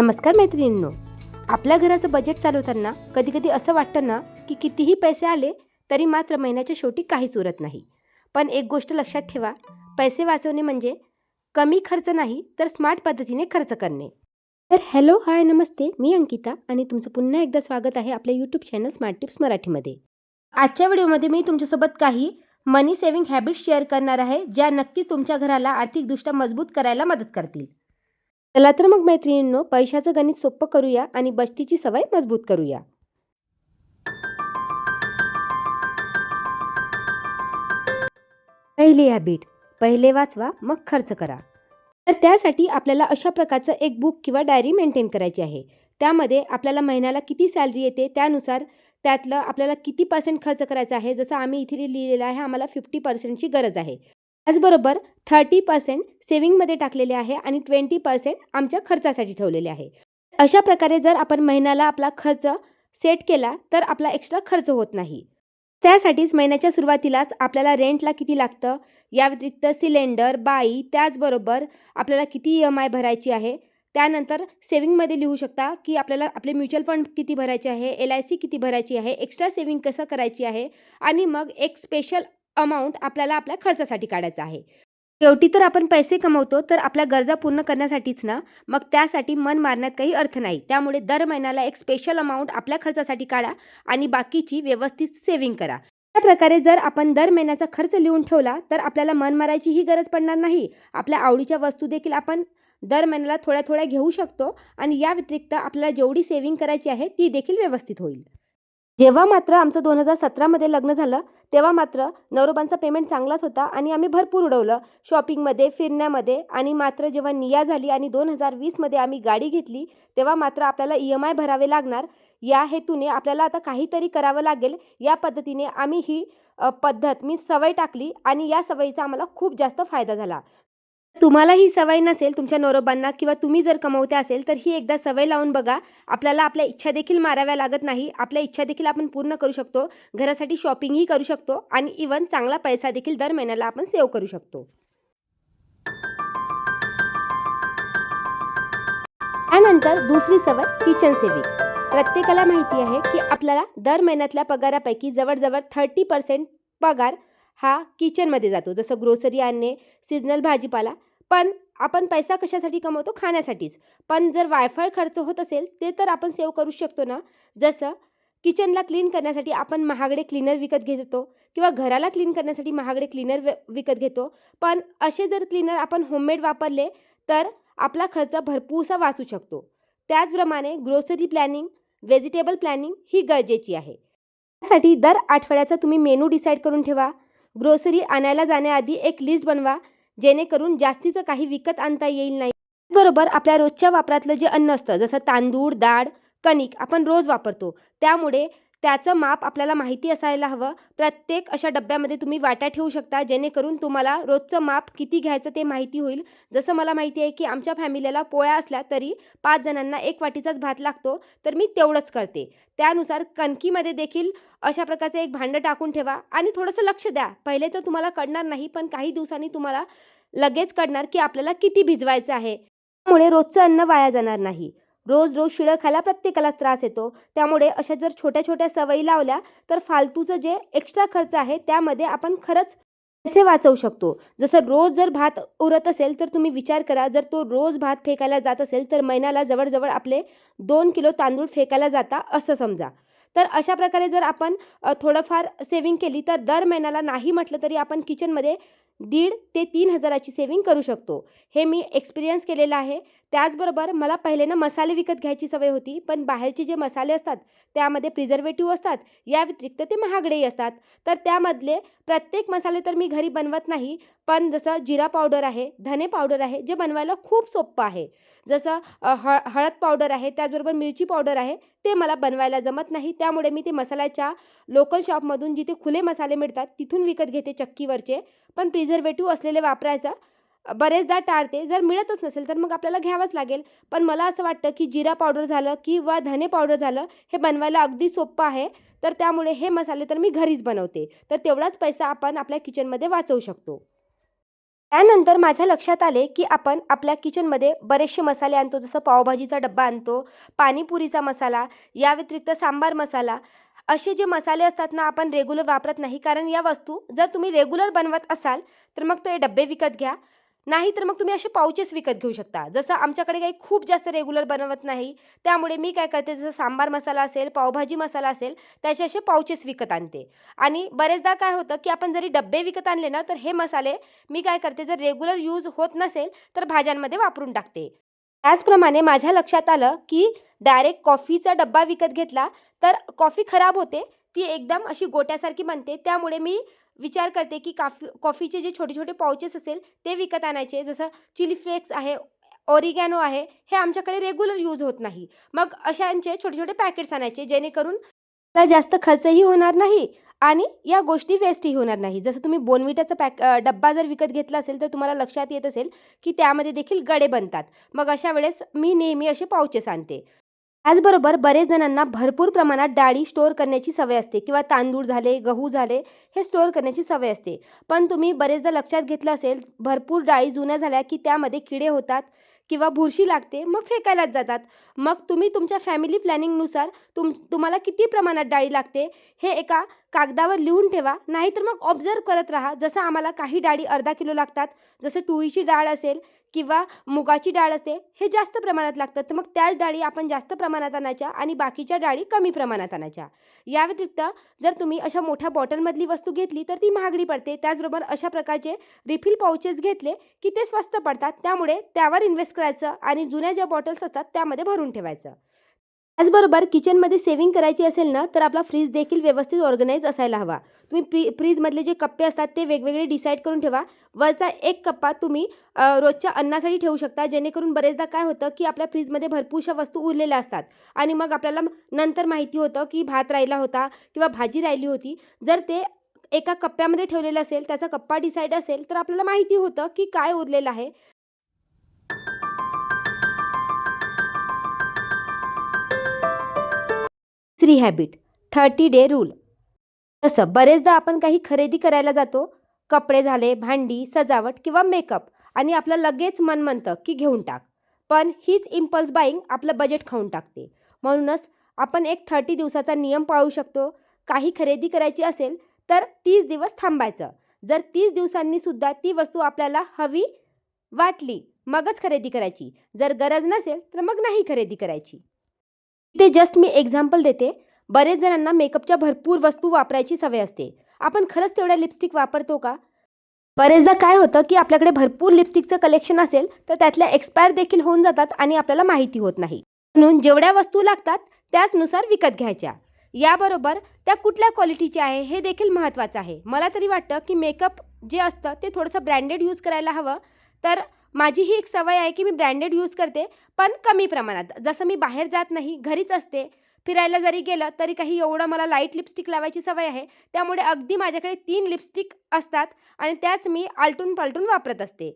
नमस्कार मैत्रिणींनो. आपल्या घराचं बजेट चालवताना कधी कधी असं वाटतं ना की कितीही पैसे आले तरी मात्र महिन्याच्या शेवटी काहीच उरत नाही. पण एक गोष्ट लक्षात ठेवा पैसे वाचवणे म्हणजे कमी खर्च नाही तर स्मार्ट पद्धतीने खर्च करणे. तर हॅलो हाय नमस्ते मी अंकिता आणि तुमचं पुन्हा एकदा स्वागत आहे आपल्या यूट्यूब चॅनल स्मार्ट टिप्स मराठीमध्ये. आजच्या व्हिडिओमध्ये मी तुमच्यासोबत काही मनी सेव्हिंग हॅबिट्स शेअर करणार आहे ज्या नक्कीच तुमच्या घराला आर्थिकदृष्ट्या मजबूत करायला मदत करतील. चला तर मग मैत्रिणींनो पैशाचं गणित सोपं करूया आणि बचतीची सवय मजबूत करूया. पहिली हॅबिट पहिले वाचवा मग खर्च करा. तर त्यासाठी आपल्याला अशा प्रकारचं एक बुक किंवा डायरी मेंटेन करायची आहे. त्यामध्ये आपल्याला महिन्याला किती सॅलरी येते त्यानुसार त्यातलं आपल्याला किती पर्सेंट खर्च करायचा आहे जसं आम्ही इथे लिहिलेलं आहे आम्हाला फिफ्टी पर्सेंटची गरज आहे. त्याचबरोबर थर्टी पर्सेंट सेविंगमध्ये टाकलेले आहे आणि ट्वेंटी पर्सेंट आमच्या खर्चासाठी ठेवलेले आहे. अशा प्रकारे जर आपण महिन्याला आपला खर्च सेट केला तर आपला एक्स्ट्रा खर्च होत नाही. त्यासाठीच महिन्याच्या सुरुवातीलाच आपल्याला रेंटला किती लागतं? या व्यतिरिक्त सिलेंडर बाई त्याचबरोबर आपल्याला किती ई एम आय भरायची आहे? त्यानंतर सेविंगमध्ये लिहू शकता की आपल्याला आपले म्युच्युअल फंड किती भरायचे आहे? एल आय सी किती भरायची आहे? एक्स्ट्रा सेविंग कसं करायची आहे? आणि मग एक स्पेशल अमाऊंट आपल्याला आपल्या खर्चासाठी काढायचा आहे. शेवटी तर आपण पैसे कमवतो तर आपल्या गरजा पूर्ण करण्यासाठीच ना मग त्यासाठी मन मारण्यात काही अर्थ नाही. त्यामुळे दर महिन्याला एक स्पेशल अमाऊंट आपल्या खर्चासाठी काढा आणि बाकीची व्यवस्थित सेव्हिंग करा. त्या प्रकारे जर आपण दर महिन्याचा खर्च लिहून ठेवला तर आपल्याला मन मारायचीही गरज पडणार नाही. आपल्या आवडीच्या वस्तू देखील आपण दर महिन्याला थोड्या थोड्या घेऊ शकतो आणि या व्यतिरिक्त आपल्याला जेवढी सेव्हिंग करायची आहे ती देखील व्यवस्थित होईल. जेव्हा मात्र आमचं दोन हजार सतरामध्ये लग्न झालं तेव्हा मात्र नवरोबांचा पेमेंट चांगलाच होता आणि आम्ही भरपूर उडवलं. शॉपिंगमध्ये फिरण्यामध्ये आणि मात्र जेव्हा निया झाली आणि दोन हजार वीसमध्ये आम्ही गाडी घेतली तेव्हा मात्र आपल्याला ई एम आय भरावे लागणार. या हेतूने आपल्याला आता काहीतरी करावं लागेल. या पद्धतीने आम्ही ही पद्धत मी सवय टाकली आणि या सवयीचा आम्हाला खूप जास्त फायदा झाला. तुम्हाला ही सवय नसेल तुमच्या नवरोबांना किंवा तुम्ही जर कमवते असेल तर ही एकदा सवय लावून बघा. आपल्याला आपल्या इच्छा देखील माराव्या लागत नाही. आपल्या इच्छा देखील आपण पूर्ण करू शकतो. घरासाठी शॉपिंगही करू शकतो आणि इवन चांगला पैसा देखील दर महिन्याला आपण सेव्ह करू शकतो. त्यानंतर दुसरी सवय किचन सेविंग. प्रत्येकाला माहिती आहे की आपल्याला दर महिन्यातल्या पगारापैकी जवळजवळ थर्टी पर्सेंट पगार हा किचनमध्ये जातो जसं ग्रोसरी आणणे सिजनल भाजीपाला. पण आपण पैसा कशासाठी कमवतो? खाण्यासाठीच. पण जर वायफाय खर्च होत असेल ते तर आपण सेव्ह करू शकतो ना? जसं किचनला क्लीन करण्यासाठी आपण महागडे क्लीनर विकत घेतो किंवा घराला क्लीन करण्यासाठी महागडे क्लीनर विकत घेतो. पण असे जर क्लीनर आपण होममेड वापरले तर आपला खर्च भरपूरसा वाचू शकतो. त्याचप्रमाणे ग्रोसरी प्लॅनिंग व्हेजिटेबल प्लॅनिंग ही गरजेची आहे. त्यासाठी दर आठवड्याचा तुम्ही मेनू डिसाईड करून ठेवा. ग्रोसरी आणायला जाण्याआधी एक लिस्ट बनवा जेणेकरून जास्तीचं काही विकत आणता येईल नाही. बरोबर आपल्या रोजच्या वापरातलं जे अन्न असतं जसं तांदूळ डाळ कणिक आपण रोज वापरतो. त्यामुळे त्याचं माप आपल्याला माहिती असायला हवं. प्रत्येक अशा डब्यामध्ये तुम्ही वाट्या ठेवू शकता जेणेकरून तुम्हाला रोजचं माप किती घ्यायचं ते माहिती होईल. जसं मला माहिती आहे की आमच्या फॅमिलीला पोळ्या असल्या तरी पाच जणांना एक वाटीचाच भात लागतो तर मी तेवढंच करते. त्यानुसार कणकीमध्ये देखील अशा प्रकारचं एक भांडं टाकून ठेवा आणि थोडंसं लक्ष द्या. पहिले तर तुम्हाला कळणार नाही पण काही दिवसांनी तुम्हाला लगेच कळणार की आपल्याला किती भिजवायचं आहे. त्यामुळे रोजचं अन्न वाया जाणार नाही. रोज रोज शिळं खायला प्रत्येकालाच त्रास येतो. त्यामुळे अशा जर छोट्या छोट्या सवयी लावल्या तर फालतूचं जे एक्स्ट्रा खर्च आहे त्यामध्ये आपण खरंच पैसे वाचवू शकतो. जसं रोज जर भात उरत असेल तर तुम्ही विचार करा जर तो रोज भात फेकायला जात असेल तर महिन्याला जवळजवळ आपले दोन किलो तांदूळ फेकायला जाता असं समजा. तर अशा प्रकारे जर आपण थोडंफार सेविंग केली तर दर महिन्याला नाही म्हटलं तरी आपण किचनमध्ये दीड ते तीन हजाराची सेविंग करू शकतो. हे मी एक्सपिरियन्स केलेलं आहे. त्याचबरोबर मला पहिले ना मसाले विकत घ्यायची सवय होती पण बाहेरचे जे मसाले असतात त्यामध्ये प्रिझर्वेटिव्ह असतात या व्यतिरिक्त ते महागडेही असतात. तर त्यामधले प्रत्येक मसाले तर मी घरी बनवत नाही पण जसं जिरा पावडर आहे धने पावडर आहे जे बनवायला खूप सोपं आहे. जसं हळ हळद पावडर आहे त्याचबरोबर मिरची पावडर आहे ते मला बनवायला जमत नाही. त्यामुळे मी ते मसाल्याच्या लोकल शॉपमधून जिथे खुले मसाले मिळतात तिथून विकत घेते चक्कीवरचे. पण प्रिझर्वेटिव्ह असलेले वापरायचं बरेचदा टाळते. जर मिळतच नसेल तर मग आपल्याला घ्यावंच लागेल. पण मला असं वाटतं की जिरा पावडर झालं किंवा धने पावडर झालं हे बनवायला अगदी सोपं आहे. तर त्यामुळे हे मसाले तर मी घरीच बनवते. तर तेवढाच पैसा आपण आपल्या किचनमध्ये वाचवू शकतो. त्यानंतर माझ्या लक्षात आले की आपण आपल्या किचनमध्ये बरेचसे मसाले आणतो. जसं पावभाजीचा डब्बा आणतो पाणीपुरीचा मसाला या व्यतिरिक्त सांबार मसाला. असे जे मसाले असतात ना आपण रेग्युलर वापरत नाही. कारण या वस्तू जर तुम्ही रेग्युलर बनवत असाल तर मग ते डब्बे विकत घ्या. नाही तर मग तुम्ही असे पाउचेस विकत घेऊ शकता. जसं आमच्याकडे काही खूप जास्त रेग्युलर बनवत नाही त्यामुळे मी काय करते जसं सांबार मसाला असेल पावभाजी मसाला असेल त्याचे असे पाउचेस विकत आणते. आणि बरेचदा काय होतं की आपण जरी डब्बे विकत आणले ना तर हे मसाले मी काय करते जर रेग्युलर यूज होत नसेल तर भाज्यांमध्ये वापरून टाकते. त्याचप्रमाणे माझ्या लक्षात आलं की डायरेक्ट कॉफीचा डब्बा विकत घेतला तर कॉफी खराब होते ती एकदम अशी गोट्यासारखी बनते त्यामुळे मी विचार करते की काफी कॉफीचे जे छोटे छोटे पाउचेस असेल ते विकत आणायचे. जसं चिली फ्लेक्स आहे ओरिगॅनो आहे हे आमच्याकडे रेग्युलर यूज होत नाही. मग अशांचे छोटे छोटे पॅकेट्स आणायचे जेणेकरून त्याला जास्त खर्चही होणार नाही आणि या गोष्टी वेस्टही होणार नाही. जसं तुम्ही बोनविटाचा पॅक डब्बा जर विकत घेतला असेल तर तुम्हाला लक्षात येत असेल की त्यामध्ये देखील गडे बनतात. मग अशा वेळेस मी नेहमी असे पाउचेस आणते. त्याचबरोबर बरेच जणांना भरपूर प्रमाणात डाळी स्टोअर करण्याची सवय असते किंवा तांदूळ झाले गहू झाले हे स्टोअर करण्याची सवय असते. पण तुम्ही बरेचदा लक्षात घेतलं असेल भरपूर डाळी जुन्या झाल्या की त्यामध्ये किडे होतात किंवा बुरशी लागते मग फेकायलाच जातात. मग तुम्ही तुमच्या फॅमिली प्लॅनिंगनुसार तुम तुम्हाला किती प्रमाणात डाळी लागते हे एका कागदावर लिहून ठेवा. नाहीतर मग ऑब्झर्व करत राहा. जसं आम्हाला काही डाळी अर्धा किलो लागतात जसं तुळीची डाळ असेल किंवा मुगाची डाळ असते हे जास्त प्रमाणात लागतं. तर मग त्याच डाळी आपण जास्त प्रमाणात आणायच्या आणि बाकीच्या डाळी कमी प्रमाणात आणायच्या. या व्यतिरिक्त जर तुम्ही अशा मोठ्या बॉटलमधली वस्तू घेतली तर ती महागडी पडते. त्याचबरोबर अशा प्रकारचे रिफिल पाउचेस घेतले की ते स्वस्त पडतात. त्यामुळे त्यावर इन्व्हेस्ट करायचं आणि जुन्या ज्या बॉटल्स असतात त्यामध्ये भरून ठेवायचं. त्याचबरोबर किचनमध्ये सेविंग करायची असेल ना तर आपला फ्रीज देखील व्यवस्थित ऑर्गनाईज असायला हवा. तुम्ही फ्री फ्रीजमधले जे कप्पे असतात ते वेगवेगळे डिसाईड करून ठेवा. वरचा एक कप्पा तुम्ही रोजच्या अन्नासाठी ठेवू शकता. जेणेकरून बरेचदा काय होतं की आपल्या फ्रीजमध्ये भरपूरशा वस्तू उरलेल्या असतात. आणि मग आपल्याला नंतर माहिती होतं की भात राहिला होता किंवा भाजी राहिली होती. जर ते एका कप्प्यामध्ये ठेवलेलं असेल त्याचा कप्पा डिसाईड असेल तर आपल्याला माहिती होतं की काय उरलेलं आहे. तिसरी हॅबिट थर्टी डे रूल तसं बरेचदा आपण काही खरेदी करायला जातो. कपडे झाले भांडी सजावट किंवा मेकअप आणि आपलं लगेच मन म्हणतं की घेऊन टाक. पण हीच इम्पल्स बाईंग आपलं बजेट खाऊन टाकते. म्हणूनच आपण एक थर्टी दिवसाचा नियम पाळू शकतो. काही खरेदी करायची असेल तर तीस दिवस थांबायचं. जर तीस दिवसांनीसुद्धा ती वस्तू आपल्याला हवी वाटली मगच खरेदी करायची. जर गरज नसेल तर मग नाही खरेदी करायची. इथे जस्ट मी एक्झाम्पल देते. बरेच जणांना मेकअपच्या भरपूर वस्तू वापरायची सवय असते. आपण खरंच तेवढ्या लिपस्टिक वापरतो का? बरेचदा काय होतं की आपल्याकडे भरपूर लिपस्टिकचं कलेक्शन असेल तर त्यातल्या एक्सपायर देखील होऊन जातात आणि आपल्याला माहिती होत नाही. म्हणून जेवढ्या वस्तू लागतात त्याचनुसार विकत घ्यायच्या. याबरोबर त्या कुठल्या क्वालिटीच्या आहे हे देखील महत्त्वाचं आहे. मला तरी वाटतं की मेकअप जे असतं ते थोडंसं ब्रँडेड यूज करायला हवं. तर माझी ही एक सवय आहे की मी ब्रँडेड यूज करते पण कमी प्रमाणात. जसं मी बाहेर जात नाही घरीच असते फिरायला जरी गेलं तरी काही एवढं मला लाइट लिपस्टिक लावायची सवय आहे. त्यामुळे अगदी माझ्याकडे तीन लिपस्टिक असतात आणि त्याच मी आलटून पालटून वापरत असते.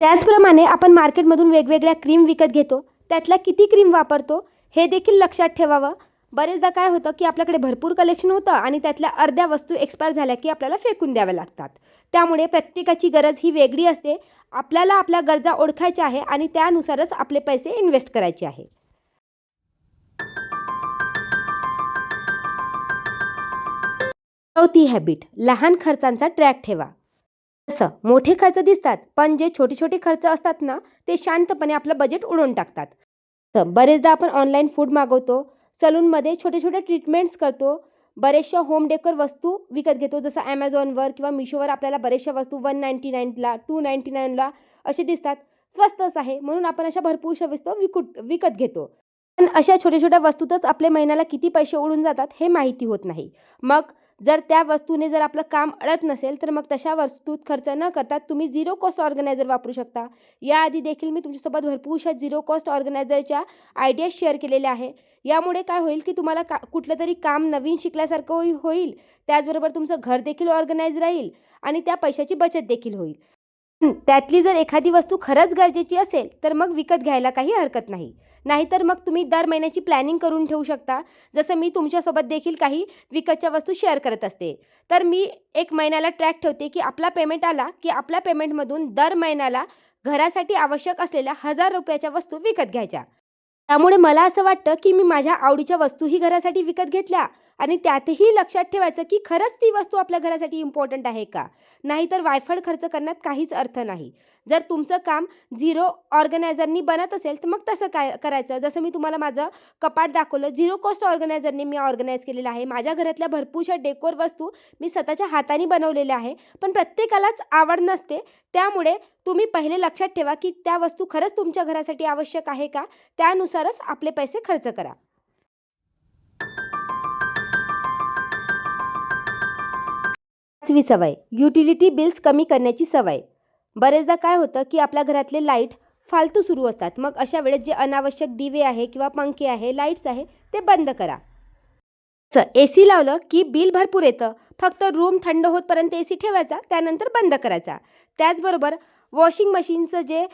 त्याचप्रमाणे आपण मार्केटमधून वेगवेगळ्या क्रीम विकत घेतो. त्यातल्या किती क्रीम वापरतो हे देखील लक्षात ठेवावं. बरेचदा काय होतं की आपल्याकडे भरपूर कलेक्शन होतं आणि त्यातल्या अर्ध्या वस्तू एक्सपायर झाल्या की आपल्याला फेकून द्याव्या लागतात. त्यामुळे प्रत्येकाची गरज ही वेगळी असते. आपल्याला आपल्या गरजा ओळखायच्या आहे आणि त्यानुसारच आपले पैसे इन्व्हेस्ट करायचे आहे. चौथी हॅबिट लहान खर्चांचा ट्रॅक ठेवा. असं मोठे खर्च दिसतात पण जे छोटे छोटे खर्च असतात ना ते शांतपणे आपलं बजेट उडवून टाकतात. तर बरेचदा आपण ऑनलाईन फूड मागवतो सलूनमध्ये छोटे छोटे ट्रीटमेंट्स करतो. बरेचशा होम डेकर वस्तू विकत घेतो. जसं ॲमेझॉनवर किंवा मिशोवर आपल्याला बऱ्याचशा वस्तू वन नाईंटी नाईनला टू नाईंटी नाईनला असे दिसतात. स्वस्तच आहे. म्हणून आपण अशा भरपूरशा वस्तू विकूट विकत घेतो. पण अशा छोट्या छोट्या वस्तूतच आपले महिन्याला किती पैसे उडून जातात हे माहिती होत नाही. मग जर त्या वस्तूने जर आपलं काम अडत नसेल तर मग तशा वस्तूत खर्च न करता तुम्ही झिरो कॉस्ट ऑर्गनायझर वापरू शकता. याआधी देखील मी तुमच्यासोबत भरपूरशा झिरो कॉस्ट ऑर्गनायझरच्या आयडिया शेअर केलेल्या आहे. यामुळे काय होईल की तुम्हाला का कुठलं तरी काम नवीन शिकल्यासारखं होई- होईल. त्याचबरोबर तुमचं घर देखील ऑर्गनाईज राहील आणि त्या पैशाची बचत देखील होईल. त्यातली जर एखादी वस्तू खरंच गरजेची असेल तर मग विकत घ्यायला काही हरकत नाही. नाहीतर मग तुम्ही दर महिन्याची प्लॅनिंग करून ठेवू शकता. जसं मी तुमच्यासोबत देखील काही विकतच्या वस्तू शेअर करत असते. तर मी एक महिन्याला ट्रॅक ठेवते की आपला पेमेंट आला की आपल्या पेमेंटमधून दर महिन्याला घरासाठी आवश्यक असलेल्या हजार रुपयाच्या वस्तू विकत घ्यायच्या. त्यामुळे मला असं वाटतं की मी माझ्या आवडीच्या वस्तूही घरासाठी विकत घेतल्या. आणि त्यातही लक्षात ठेवायचं की खरंच ती वस्तू आपल्या घरासाठी इम्पॉर्टंट आहे का? नाहीतर वायफळ खर्च करण्यात काहीच अर्थ नाही. जर तुमचं काम झिरो ऑर्गनायझरनी बनत असेल तर मग तसं काय करायचं? जसं मी तुम्हाला माझं कपाट दाखवलं झिरो कॉस्ट ऑर्गनायझरने मी ऑर्गनाईज केलेलं आहे. माझ्या घरातल्या भरपूरशा डेकोर वस्तू मी स्वतःच्या हाताने बनवलेल्या आहे पण प्रत्येकालाच आवड नसते. त्यामुळे तुम्ही पहिले लक्षात ठेवा की त्या वस्तू खरंच तुमच्या घरासाठी आवश्यक आहे का? त्यानुसारच आपले पैसे खर्च करा. पाचवी सवय. युटिलिटी बिल्स कमी करण्याची सवय. बरेचदा काय होतं की आपल्या घरातले लाइट फालतू सुरू असतात. मग अशा वेळेस जे अनावश्यक दिवे आहे किंवा पंखे आहे लाईट्स आहे ते बंद करा. च ए सी लावलं की बिल भरपूर येतं. फक्त रूम थंड होतपर्यंत ए सी ठेवायचा त्यानंतर बंद करायचा. त्याचबरोबर वॉशिंग मशीनचं जे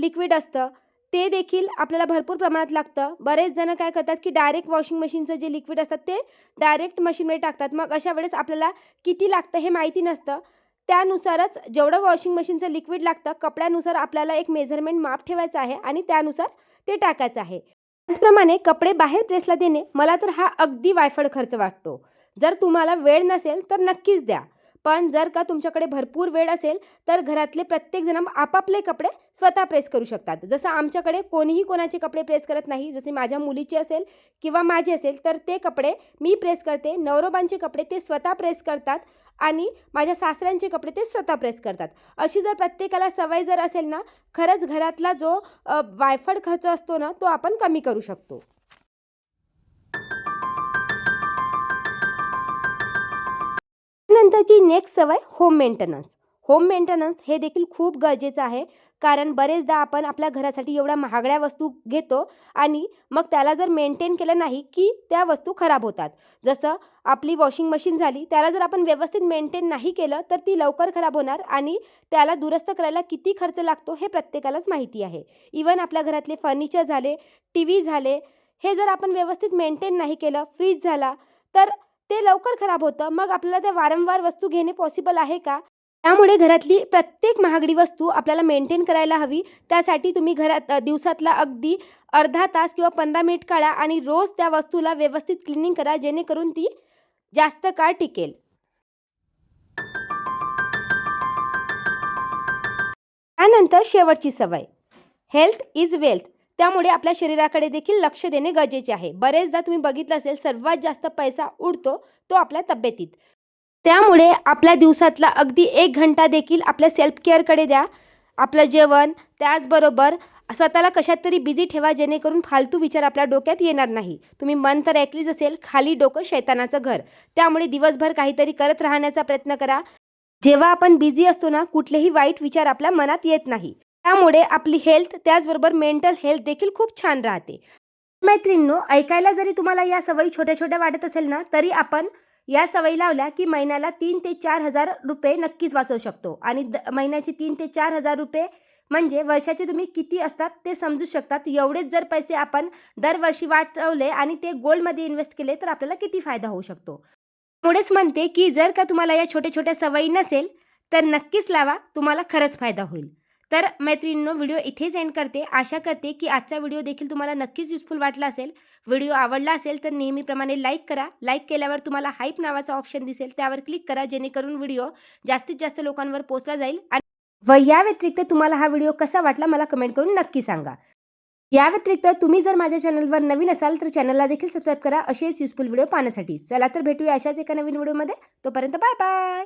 लिक्विड असतं ते देखील आपल्याला भरपूर प्रमाणात लागतं. बरेच जण काय करतात की डायरेक्ट वॉशिंग मशीनचं जे लिक्विड असतात ते डायरेक्ट मशीनमध्ये टाकतात. मग अशा वेळेस आपल्याला किती लागतं हे माहिती नसतं. त्यानुसारच जेवढं वॉशिंग मशीनचं लिक्विड लागतं कपड्यानुसार आपल्याला एक मेझरमेंट माप ठेवायचं आहे आणि त्यानुसार ते टाकायचं आहे. त्याचप्रमाणे कपडे बाहेर प्रेसला देणे मला तर हा अगदी वायफळ खर्च वाटतो. जर तुम्हाला वेळ नसेल तर नक्कीच द्या. पण जर का तुमच्याकडे भरपूर वेळ असेल तर घरातले प्रत्येकजण आपापले कपडे स्वतः प्रेस करू शकतात. जसं आमच्याकडे कोणीही कोणाचे कपडे प्रेस करत नाही जसे माझ्या मुलीचे असेल किंवा माझे असेल तर ते कपडे मी प्रेस करते. नवरोबांचे कपडे ते स्वतः प्रेस करतात आणि माझ्या सासऱ्यांचे कपडे ते स्वतः प्रेस करतात. अशी जर प्रत्येकाला सवय जर असेल ना खरंच घरातला जो वायफळ खर्च असतो ना तो आपण कमी करू शकतो. नंतरची नेक्स्ट सवय होम मेंटेनन्स होम मेंटेनन्स हे देखील खूप गरजेचं आहे. कारण बरेचदा आपण आपल्या घरासाठी एवढ्या महागड्या वस्तू घेतो आणि मग त्याला जर मेंटेन केलं नाही की त्या वस्तू खराब होतात. जसं आपली वॉशिंग मशीन झाली त्याला जर आपण व्यवस्थित मेंटेन नाही केलं तर ती लवकर खराब होणार आणि त्याला दुरुस्त करायला किती खर्च लागतो हे प्रत्येकालाच माहिती आहे. इवन आपल्या घरातले फर्निचर झाले टी व्ही झाले हे जर आपण व्यवस्थित मेंटेन नाही केलं फ्रीज झाला तर ते लवकर खराब होतं. मग आपल्याला ते वारंवार वस्तू घेणे पॉसिबल आहे का? त्यामुळे घरातली प्रत्येक महागडी वस्तू आपल्याला मेंटेन करायला हवी. त्यासाठी तुम्ही घरात दिवसातला अगदी अर्धा तास किंवा पंधरा मिनिट काढा आणि रोज त्या वस्तूला व्यवस्थित क्लिनिंग करा जेणेकरून ती जास्त काळ टिकेल. त्यानंतर शेवटची सवय. हेल्थ इज वेल्थ त्यामुळे आपल्या शरीराकडे देखील लक्ष देणे गरजेचे आहे. बरेचदा तुम्ही बघितलं असेल सर्वात जास्त पैसा उडतो तो आपल्या तब्येतीत. त्यामुळे आपल्या दिवसातला अगदी एक घंटा देखील आपल्या सेल्फ केअरकडे द्या. आपलं जेवण त्याचबरोबर स्वतःला कशात तरी बिझी ठेवा जेणेकरून फालतू विचार आपल्या डोक्यात येणार नाही. तुम्ही मन तर ऐकलीच असेल खाली डोकं शैतानाचं घर. त्यामुळे दिवसभर काहीतरी करत राहण्याचा प्रयत्न करा. जेव्हा आपण बिझी असतो ना कुठलेही वाईट विचार आपल्या मनात येत नाही. त्यामुळे आपली हेल्थ त्याचबरोबर मेंटल हेल्थ देखील खूप छान राहते. मैत्रिणींनो ऐकायला जरी तुम्हाला या सवयी छोट्या छोट्या वाटत असेल ना तरी आपण या सवयी लावल्या की महिन्याला तीन ते चार हजार रुपये नक्कीच वाचवू शकतो. आणि द महिन्याचे तीन ते चार हजार रुपये म्हणजे वर्षाचे तुम्ही किती असतात ते समजू शकतात. एवढेच जर पैसे आपण दरवर्षी वाटवले आणि ते गोल्डमध्ये इन्व्हेस्ट केले तर आपल्याला किती फायदा होऊ शकतो. त्यामुळेच म्हणते की जर का तुम्हाला या छोट्या छोट्या सवयी नसेल तर नक्कीच लावा. तुम्हाला खरंच फायदा होईल. तर मैत्रिणींनो व्हिडिओ इथेच एंड करते. आशा करते की आजचा व्हिडिओ देखील तुम्हाला नक्कीच युजफुल वाटला असेल. व्हिडिओ आवडला असेल तर नेहमीप्रमाणे लाईक करा. लाईक केल्यावर तुम्हाला हाईप नावाचा ऑप्शन दिसेल. त्यावर क्लिक करा जेणेकरून व्हिडिओ जास्तीत जास्त लोकांवर पोचला जाईल. आणि व या व्यतिरिक्त तुम्हाला हा व्हिडिओ कसा वाटला मला कमेंट करून नक्की सांगा. या व्यतिरिक्त तुम्ही जर माझ्या चॅनलवर नवीन असाल तर चॅनलला देखील सबस्क्राईब करा. असेच युजफुल व्हिडिओ पाहण्यासाठी. चला तर भेटूया अशाच एका नवीन व्हिडिओमध्ये. तोपर्यंत बाय बाय